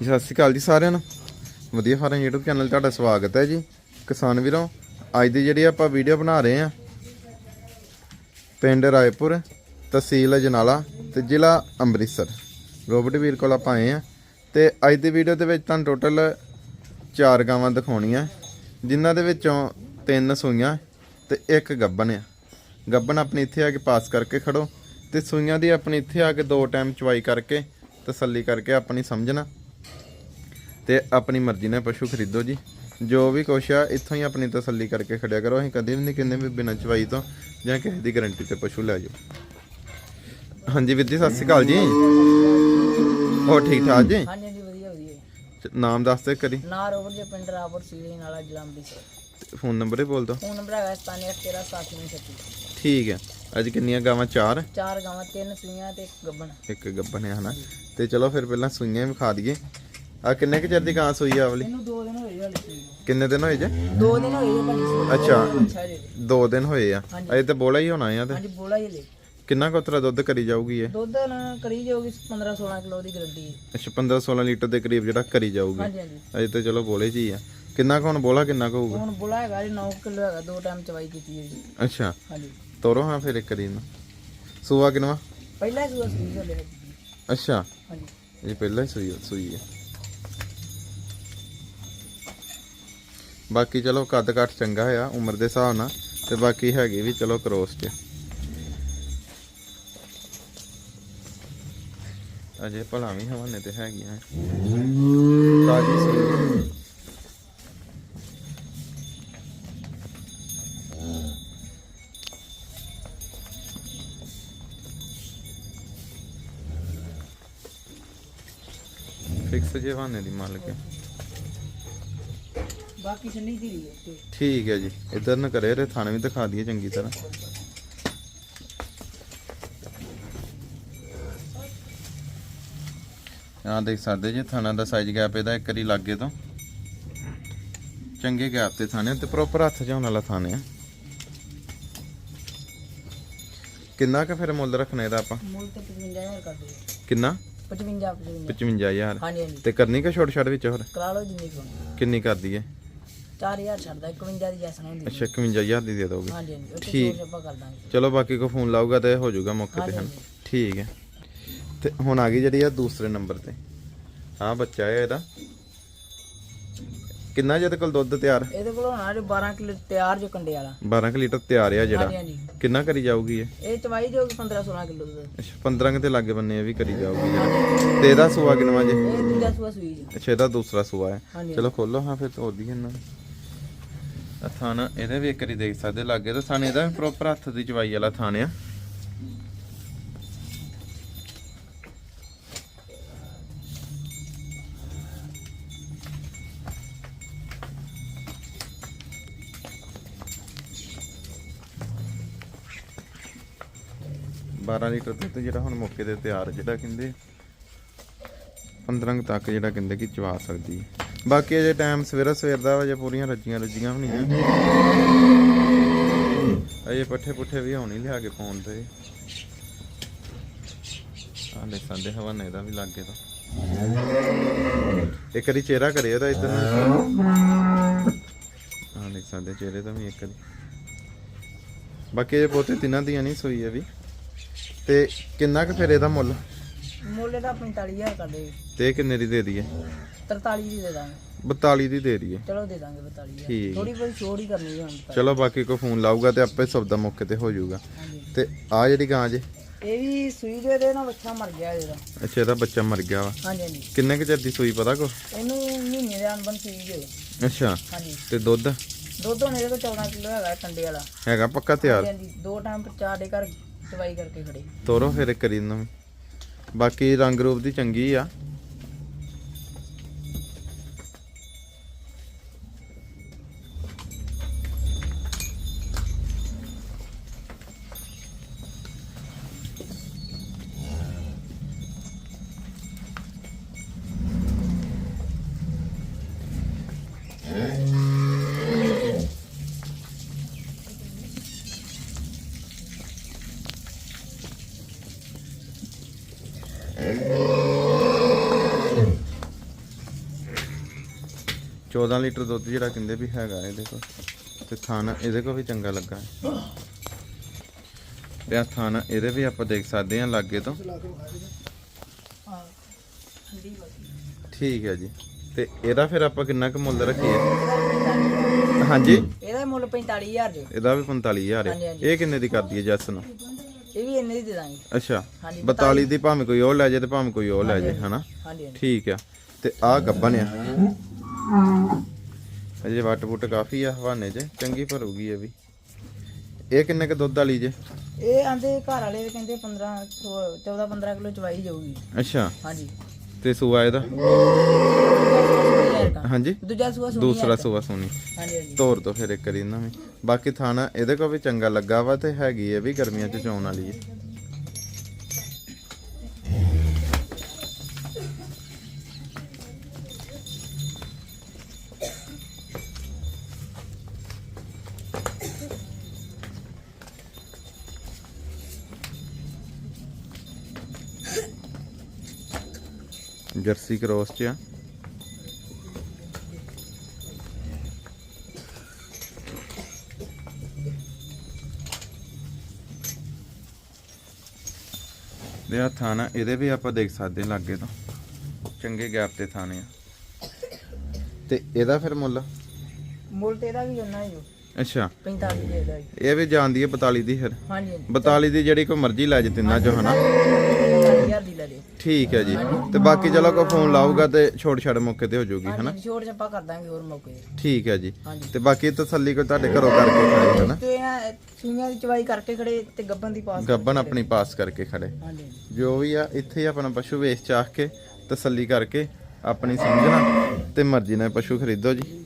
ਜੀ, ਸਤਿ ਸ਼੍ਰੀ ਅਕਾਲ ਜੀ ਸਾਰਿਆਂ ਨੂੰ। ਵਧੀਆ ਫਾਰਮ YouTube ਚੈਨਲ ਤੁਹਾਡਾ ਸਵਾਗਤ ਹੈ ਜੀ। ਕਿਸਾਨ ਵੀਰੋ ਅੱਜ ਦੀ ਜਿਹੜੀ ਆਪਾਂ ਵੀਡੀਓ ਬਣਾ ਰਹੇ ਆ ਪਿੰਡ ਰਾਏਪੁਰ ਤਹਿਸੀਲ ਅਜਨਾਲਾ ਤੇ ਜ਼ਿਲ੍ਹਾ ਅੰਮ੍ਰਿਤਸਰ। ਰੋਬਟ ਵੀਰ ਕੋਲ ਆਪਾਂ ਆਏ ਆ ਤੇ ਅੱਜ ਦੀ ਵੀਡੀਓ ਦੇ ਵਿੱਚ ਤੁਹਾਨੂੰ ਟੋਟਲ ਚਾਰ ਗਾਵਾਂ ਦਿਖਾਉਣੀਆਂ ਜਿਨ੍ਹਾਂ ਦੇ ਵਿੱਚੋਂ ਤਿੰਨ ਸੂਈਆਂ ਤੇ ਇੱਕ ਗੱਬਨ ਆ। ਗੱਬਨ ਆਪਣੀ ਇੱਥੇ ਆ ਕੇ ਪਾਸ ਕਰਕੇ ਖੜੋ ਤੇ ਸੂਈਆਂ ਦੀ ਆਪਣੀ ਇੱਥੇ ਆ ਕੇ ਦੋ ਟਾਈਮ ਚਵਾਈ ਕਰਕੇ ਤਸੱਲੀ ਕਰਕੇ ਆਪਣੀ ਸਮਝਣਾ। ਤੇ ਆਪਣੀ ਮਰਜ਼ੀ ਨਾਲ ਪਸ਼ੂ ਖਰੀਦੋ ਜੀ। ਜੋ ਵੀ ਕੁਛ ਆ ਇੱਥੋਂ ਹੀ ਆਪਣੀ ਤਸੱਲੀ ਕਰਕੇ ਖੜਿਆ ਕਰੋ। ਅਸੀਂ ਕਦੇ ਵੀ ਨਹੀਂ ਕਹਿੰਦੇ ਵੀ ਬਿਨਾਂ ਚਵਾਈ ਤੋਂ ਜਾਂ ਕਿਸੇ ਦੀ ਗਾਰੰਟੀ ਤੇ ਪਸ਼ੂ ਲੈ ਜਾਓ। ਹਾਂਜੀ ਵੀਰ ਜੀ ਸਤਿ ਸ਼੍ਰੀ ਅਕਾਲ ਜੀ। ਹੋਰ ਠੀਕ ਠਾਕ ਜੀ? ਹਾਂਜੀ ਹਾਂਜੀ ਵਧੀਆ ਵਧੀਆ। ਚ- ਨਾਮ ਦੱਸ ਦੇ ਕਰੀ ਜੇ ਪਿੰਡ ਸੀਲੇ ਨਾਲਾ ਫੋਨ ਨੰਬਰ ਹੀ ਬੋਲ ਦੋ ਫੋਨ ਨੰਬਰ ਹੈਗਾ 9713 ਠੀਕ ਹੈ। ਅੱਜ ਕਿੰਨੀਆਂ ਗਾਵਾਂ? ਚਾਰ? ਚਾਰ ਗਾਵਾਂ ਤਿੰਨ ਸੂਈਆਂ ਤੇ ਇੱਕ ਗੱਬਣ। ਇੱਕ ਗੱਬਨ ਹੈ ਹਨਾ। ਤੇ ਚਲੋ ਫਿਰ ਪਹਿਲਾਂ ਸੂਈਆਂ ਹੀ ਵਿਖਾ ਦਈਏ ਆ ਕਿੰਨੇ ਕੁ ਚਿਰ ਦੀ ਗਾਂ ਸੂਈ ਆ ਵਾਲੀ ਇਹਨੂੰ ਦੋ ਦਿਨ ਹੋਏ ਹਲੇ ਸੂਈ ਨੂੰ। ਕਿੰਨੇ ਦਿਨ ਹੋਏ ਜੇ? ਦੋ ਦਿਨ ਹੋਏ ਜੀ ਭਾਜੀ ਸੂਈ ਅੱਛਾ ਅੱਛਾ ਜੀ। ਦੋ ਦਿਨ ਹੋਏ ਆ। ਅਜੇ ਤੇ ਬੋਲਾ ਹੀ ਹੋਣਾ ਆ ਤੇ। ਹਾਂਜੀ ਬੋਲਾ ਹੀ ਲੈ ਕਿੰਨਾ ਕੋਤਰਾ ਦੁੱਧ ਕਰੀ ਜਾਊਗੀ ਇਹ? ਦੁੱਧ ਨਾ ਕਰੀ ਜਾਊਗੀ 15 16 ਕਿਲੋ ਦੀ ਗਰੰਟੀ ਅੱਛਾ 15 16 ਲੀਟਰ ਦੇ ਕਰੀਬ ਜਿਹੜਾ ਕਰੀ ਜਾਊਗੀ। ਹਾਂਜੀ ਹਾਂਜੀ। ਅਜੇ ਤੇ ਚਲੋ ਬੋਲੇ ਜੀ ਆ। ਕਿੰਨਾ ਕੁ ਹੁਣ ਬੋਲਾ ਕਿੰਨਾ ਕੁ ਹੋਊਗਾ? ਹੁਣ ਬੋਲਾ ਹੈਗਾ ਜੀ 9 ਕਿਲੋ ਹੈਗਾ ਦੋ ਟਾਈਮ ਚਵਾਈ ਕੀਤੀ ਹੈ ਜੀ। ਅੱਛਾ। ਹਾਂਜੀ। ਤੋਰੋ ਹਾਂ ਫਿਰ ਇੱਕ ਕਰੀ ਨੂੰ ਸੂਆ ਕਿਨਵਾ ਪਹਿਲਾਂ ਹੀ ਸੂਆ ਸੂਈ ਚੱਲੇ ਅੱਛਾ। ਹਾਂਜੀ। ਇਹ ਪਹਿਲਾਂ ਹੀ ਸੂਈ ਸੂਈ ਹੈ ਬਾਕੀ ਚਲੋ ਕੱਦ ਕੱਟ ਚੰਗਾ ਆ, ਉਮਰ ਦੇ ਹਿਸਾਬ ਨਾਲ, ਤੇ ਬਾਕੀ ਹੈਗੀ ਵੀ ਚਲੋ ਕਰੋਸ ਚ। ਅਜੇ ਭਲਾ ਵੀ ਹਵਾਨੇ ਤੇ ਹੈਗੀਆਂ ਤਾਜੀ ਸੂਈ। ਫਿਕਸ ਜੇ ਹਵਾਨੇ ਦੀ ਮਾਲਕ ਹੈ ਬਾਕੀ ਸੰਨੀ ਦੀ ਰਹੀ ਹੈ ਠੀਕ ਹੈ ਜੀ ਇਧਰ ਨਾ ਕਰੇ ਰੇ ਥਾਣੇ ਵੀ ਦਿਖਾ ਦਈਏ ਚੰਗੀ ਤਰ੍ਹਾਂ। ਆਹ ਦੇਖ ਸਕਦੇ ਜੀ ਥਾਣਾ ਦਾ ਸਾਈਜ਼ ਗੈਪ ਇਹਦਾ ਇੱਕ ਵਾਰੀ ਲੱਗੇ ਤੋਂ। ਚੰਗੇ ਗੈਪ ਤੇ ਥਾਣੇ ਤੇ ਪ੍ਰੋਪਰ ਹੱਥ ਜਾਉਣ ਵਾਲਾ ਥਾਣੇ ਆ। ਕਿੰਨਾ ਕੁ ਫਿਰ ਮੁੱਲ ਰੱਖਣਾ ਇਹਦਾ ਆਪਾਂ? ਮੁੱਲ ਤੇ 55000 ਕਰ ਦਿਓ। ਕਿੰਨਾ? 55 55 55000 ਹਾਂਜੀ ਹਾਂਜੀ। ਤੇ ਕਰਨੀ ਕਿ ਛੋਟ ਛੜ ਵਿੱਚ ਹੋਰ? ਕਰਾ ਲਓ ਜਿੰਨੀ ਕਿੰਨੀ ਕਰ ਦਈਏ? 4000 ਛੱਡਦਾ 51 ਦੀ ਜੈਸਨ ਹੁੰਦੀ ਅੱਛਾ 51000 ਦੀ ਦੇ ਦੋਗੇ। ਹਾਂਜੀ ਹਾਂਜੀ ਉੱਥੇ ਠੀਕ। ਜੋਰ ਆਪਾਂ ਕਰ ਦਾਂਗੇ ਚਲੋ ਬਾਕੀ ਕੋ ਫੋਨ ਲਾਊਗਾ ਤੇ ਹੋ ਜਾਊਗਾ ਮੌਕੇ ਤੇ ਹਨ? ਠੀਕ ਹੈ। ਤੇ ਹੁਣ ਆ ਗਈ ਜਿਹੜੀ ਆ ਦੂਸਰੇ ਨੰਬਰ ਤੇ। ਹਾਂ ਬੱਚਾ ਹੈ ਇਹਦਾ। ਕਿੰਨਾ ਜਿਹਦੇ ਕੋਲ ਦੁੱਧ ਤਿਆਰ? ਇਹਦੇ ਕੋਲ ਹੋਣਾ ਜੀ 12 ਕਿਲੋ ਤਿਆਰ ਜੋ ਕੰਡੇ ਵਾਲਾ। 12 ਕੁ ਲੀਟਰ ਤਿਆਰ ਆ ਹਾਂਜੀ ਜਿਹੜਾ। ਹਾਂਜੀ ਕਿੰਨਾ ਕਰੀ ਜਾਊਗੀ ਇਹ? ਇਹ ਚਵਾਈ ਜੋ 15 16 ਕਿਲੋ ਦਾ ਅੱਛਾ 15 ਕੁ ਤੇ ਲਾਗੇ ਬੰਨੇ ਇਹ ਵੀ ਕਰੀ ਜਾਊਗੀ ਜਿਹੜਾ ਤੇ ਇਹਦਾ ਸੂਆ ਕਿੰਨਾ ਜੇ? ਇਹ ਦੂਜਾ ਸੂਆ ਸੂਈ ਜੀ। ਅੱਛਾ ਇਹਦਾ ਦੂਸਰਾ ਸੂਆ ਹੈ। ਹਾਂਜੀ ਚਲੋ ਖੋਲੋ ਹਾਂ ਫਿਰ ਤੋਦੀ ਇਹਨਾਂ ਆ ਥਾਣਾ ਇਹਦੇ ਵੀ ਇੱਕ ਵਾਰੀ ਦੇਖ ਸਕਦੇ, ਲਾਗੇ ਤਾਂ ਥਾਣੇ ਇਹਦਾ ਪ੍ਰੋਪਰ ਹੱਥ ਦੀ ਚਵਾਈ ਵਾਲਾ ਥਾਣ ਆ। ਬਾਰਾਂ ਲੀਟਰ ਦੁੱਧ ਜਿਹੜਾ ਹੁਣ ਮੌਕੇ ਦੇ ਤਿਆਰ, ਜਿਹੜਾ ਕਹਿੰਦੇ 15 ਤੱਕ ਜਿਹੜਾ ਕਹਿੰਦੇ ਕਿ ਚਵਾ ਸਕਦੀ। ਹੈ ਬਾਕੀ ਅਜੇ ਟਾਈਮ ਸਵੇਰਾ ਸਵੇਰ ਦਾ ਵਾ, ਅਜੇ ਪੂਰੀਆਂ ਰੱਜੀਆਂ ਰੱਜੀਆਂ ਵੀ ਨਹੀਂ ਅਜੇ ਪੱਠੇ ਪੁੱਠੇ ਵੀ ਹੋਣੀ ਲਿਆ ਕੇ ਪਾਉਣ ਤੇ। ਆ ਲੈ ਹਵਾਨੇ ਦਾ ਵੀ ਲੱਗੇ ਤਾਂ। ਇੱਕ ਵਾਰੀ ਚਿਹਰਾ ਕਰੇ ਉਹਦਾ ਇਧਰ ਆ ਲੈ ਚਿਹਰੇ ਦਾ ਵੀ ਇੱਕ ਵਾਰੀ। ਬਾਕੀ ਇਹ ਪੋਤੇ ਤਿੰਨਾਂ ਦੀਆਂ ਨਹੀਂ ਸੋਈ ਹੈ ਵੀ ਤੇ ਕਿੰਨਾ ਕੁ ਫਿਰ ਇਹਦਾ ਮੁੱਲ? ਮੁੱਲ ਇਹਦਾ 45000 ਕਰ ਦੇ। ਤੇ ਕਿੰਨੇ ਦੀ ਦੇ ਦਈਏ? 43 ਦੀ ਦੇ ਦਾਂਗੇ। 42 ਦੀ ਦੇ ਦਈਏ। ਚਲੋ ਦੇ ਦਾਂਗੇ 42000 ਠੀਕ। ਥੋੜੀ ਬਹੁਤ ਛੋੜ ਹੀ ਕਰਨੀ ਹੈ ਹੁਣ ਤਾਂ। ਚਲੋ ਬਾਕੀ ਕੋਈ ਫੋਨ ਲਾਊਗਾ ਤੇ ਆਪੇ ਸਬਦਾ ਮੌਕੇ ਤੇ ਹੋ ਜਾਊਗਾ। ਹਾਂਜੀ। ਤੇ ਆ ਜਿਹੜੀ ਗਾਂ ਜੇ? ਇਹ ਵੀ ਸੂਈ ਦੇ ਦੇ ਨਾ ਬੱਚਾ ਮਰ ਗਿਆ ਇਹਦਾ। ਅੱਛਾ ਇਹਦਾ ਬੱਚਾ ਮਰ ਗਿਆ ਵਾ। ਹਾਂਜੀ ਹਾਂਜੀ। ਕਿੰਨੇ ਕੁ ਚਿਰ ਦੀ ਸੂਈ ਪਤਾ ਕੋ? ਇਹਨੂੰ ਮਹੀਨੇ ਦੇ ਅਨਬਨ ਸੂਈ ਦੇ। ਅੱਛਾ। ਹਾਂਜੀ। ਤੇ ਦੁੱਧ? ਦੁੱਧ ਹੁਣ ਇਹਦੇ ਕੋਲ 14 ਕਿਲੋ ਹੈਗਾ ਕੰਡੇ ਵਾਲਾ। ਹੈਗਾ ਪੱਕਾ ਤਿਆਰ? ਹਾਂਜੀ ਦੋ ਟਾਈਮ ਚਾਰ ਦੇ ਘਰ ਦਵਾਈ ਕਰਕੇ ਖੜੇ। ਤੋਰੋ ਫਿਰ ਕਰੀ ਨੂੰ ਬਾਕੀ ਰੰਗ ਰੂਪ ਦੀ ਚੰਗੀ ਆ। 14 ਲੀਟਰ ਦੁੱਧ ਜਿਹੜਾ ਕਹਿੰਦੇ ਵੀ ਹੈਗਾ ਇਹਦੇ ਕੋਲ। ਤੇ ਥਾਣਾ ਇਹਦੇ ਕੋਲ ਵੀ ਚੰਗਾ ਲੱਗਾ ਹੈ। ਤੇ ਆਹ ਥਾਣਾ ਇਹਦੇ ਵੀ ਆਪਾਂ ਦੇਖ ਸਕਦੇ ਹਾਂ ਲਾਗੇ ਤੋਂ। ਠੀਕ ਹੈ ਜੀ। ਤੇ ਇਹਦਾ ਫਿਰ ਆਪਾਂ ਕਿੰਨਾ ਕੁ ਮੁੱਲ ਰੱਖੀਏ? ਹਾਂਜੀ। ਇਹਦਾ ਮੁੱਲ 45000 ਜੋ। ਇਹਦਾ ਵੀ 45000 ਹਾਂਜੀ, ਹੈ। ਇਹ ਕਿੰਨੇ ਦੀ ਕਰਦੀ ਹੈ ਜੱਸ ਨੂੰ? ਇਹ ਵੀ ਇੰਨੇ ਦੀ ਦੇ ਦਾਂਗੇ। ਅੱਛਾ। ਹਾਂਜੀ 42 ਦੀ ਭਾਵੇਂ ਕੋਈ ਉਹ ਲੈ ਜੇ ਤੇ ਭਾਵੇਂ ਕੋਈ ਉਹ ਲੈ ਜੇ ਹਨਾ? ਠੀਕ ਆ ਤੇ ਆਹ ਗੱਬਨ ਆ। ਅਜੇ ਵੱਟ ਬੁੱਟ ਕਾਫੀ ਆ ਹਵਾਨੇ 'ਚ ਚੰਗੀ ਭਰੂਗੀ ਇਹ ਵੀ। ਇਹ ਕਿੰਨੇ ਕ ਦੁੱਧ ਵਾਲੀ ਜੇ? ਇਹ ਆਂਦੇ ਘਰ ਵਾਲੇ ਕਹਿੰਦੇ 15 14 15 ਕਿਲੋ ਚਵਾਈ ਜਾਊਗੀ। ਅੱਛਾ। ਹਾਂਜੀ। ਤੇ ਸੂਆ ਇਹਦਾ? ਹਾਂਜੀ। ਦੂਜਾ ਸੂਆ ਸੁਣੀ ਦੂਸਰਾ ਸੂਆ ਸੋਨੀ ਹਾਂਜੀ ਹਾਂਜੀ। ਤੋਰ ਤੋਂ ਫਿਰ ਇੱਕ ਇਹਨਾਂ ਵੀ ਬਾਕੀ ਥਾਣਾ ਇਹਦੇ ਕੋਲ ਵੀ ਚੰਗਾ ਲੱਗਾ ਵਾ ਤੇ ਹੈਗੀ ਇਹ ਵੀ ਗਰਮੀਆਂ 'ਚ ਚੋਣ ਵਾਲੀ ਹੈ। ਜਰਸੀ ਕ੍ਰੋਸ ਚ ਆ। ਦੇ ਆ ਥਾਣਾ ਇਹਦੇ ਵੀ ਆਪਾਂ ਦੇਖ ਸਕਦੇ ਹਾਂ ਲਾਗੇ ਤੋਂ। ਚੰਗੇ ਗੈਪ ਤੇ ਥਾਣੇ ਆ। ਤੇ ਇਹਦਾ ਫਿਰ ਮੁੱਲ? ਮੁੱਲ ਤੇ ਇਹਦਾ ਵੀ ਉਹਨਾਂ ਹੀ ਅੱਛਾ। 45 ਦੇ। ਇਹ ਵੀ ਜਾਂਦੀ ਹੈ 42 ਦੀ ਫਿਰ? ਹਾਂਜੀ। ਹਾਂਜੀ 42 ਦੀ ਜਿਹੜੀ ਕੋਈ ਮਰਜ਼ੀ ਲੈ ਜੇ ਤਿੰਨਾਂ ਚੋਂ ਹਨਾ? 45000 ਦੀ ਲੈ ਲਿਓ। ਠੀਕ ਹੈ ਜੀ। ਤੇ ਬਾਕੀ ਚਲੋ ਕੋਈ ਫੋਨ ਲਾਊਗਾ ਤੇ ਛੋਟ ਛੜ ਮੌਕੇ ਤੇ ਹੋ ਜਾਊਗੀ ਹਨਾ? ਛੋਟ ਛੱਪਾ ਕਰ ਦਾਂਗੇ ਹੋਰ ਮੌਕੇ ਤੇ। ਠੀਕ ਹੈ ਜੀ। ਹਾਂਜੀ। ਤੇ ਬਾਕੀ ਤਸੱਲੀ ਕੋਈ ਤੁਹਾਡੇ ਘਰੋਂ ਕਰਕੇ ਖੜੇ ਹਨਾ? ਤੇ ਇਹ ਸੂਈਆਂ ਦੀ ਚਵਾਈ ਕਰਕੇ ਖੜੇ ਤੇ ਗੱਬਨ ਦੀ ਪਾਸ ਗੱਬਨ ਆਪਣੀ ਪਾਸ ਕਰਕੇ ਖੜੇ। ਹਾਂਜੀ ਹਾਂਜੀ। ਜੋ ਵੀ ਆ ਇੱਥੇ ਹੀ ਆਪਣਾ ਪਸ਼ੂ ਵੇਚ ਚਾਖ ਕੇ ਤਸੱਲੀ ਕਰਕੇ ਆਪਣੀ ਸਮਝਣਾ ਤੇ ਮਰਜ਼ੀ ਨਾਲ ਪਸ਼ੂ ਖਰੀਦੋ ਜੀ।